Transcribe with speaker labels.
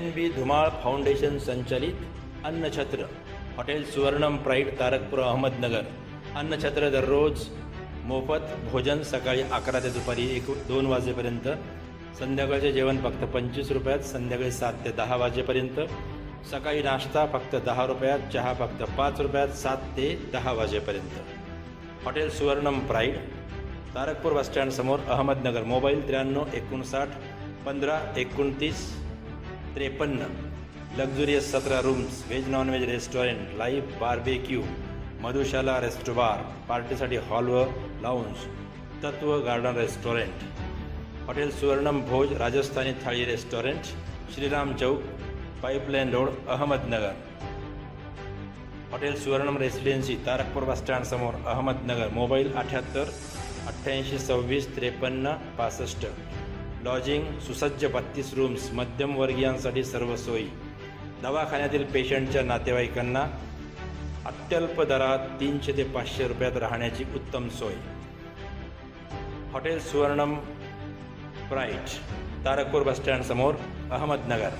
Speaker 1: M बी Dhumal foundation संचालित अन्नछत्र hotel Suvarnam pride Tarakpur Ahmednagar. अन्नछत्र दररोज मोफत भोजन सकाळी अकरा ते दुपारी एक दोन वाजेपर्यंत. संध्याकाळचे जेवण फक्त पंचवीस रुपयात संध्याकाळी सात ते दहा वाजेपर्यंत. सकाळी नाश्ता फक्त दहा रुपयात चहा फक्त पाच रुपयात सात ते दहा वाजेपर्यंत. हॉटेल सुवर्णम प्राईड तारकपूर बसस्टँडसमोर अहमदनगर. मोबाईल त्र्याण्णव एकोणसाठ पंधरा एकोणतीस त्रेपन्न. लक्झुरियस सतरा rooms veg non veg restaurant live barbecue Madhushala restobar पार्टीसाठी हॉल व lounge Tattva garden restaurant hotel Suvarnam Bhoj Rajasthani thali restaurant Shriram Chowk pipeline road Ahmednagar. Hotel Suvarnam residency Tarakpur bus समोर Ahmednagar mobile अठ्याहत्तर अठ्ठ्याऐंशी सव्वीस त्रेपन्न पासष्ट. Lodging सुसज्ज बत्तीस रूम्स मध्यमवर्गीयांसाठी सर्व सोयी. दवाखान्यातील पेशंटच्या नातेवाईकांना अत्यल्प दरात तीनशे ते पाचशे रुपयात राहण्याची उत्तम सोय. हॉटेल सुवर्णम ब्राईट तारकपूर बसस्टँडसमोर अहमदनगर.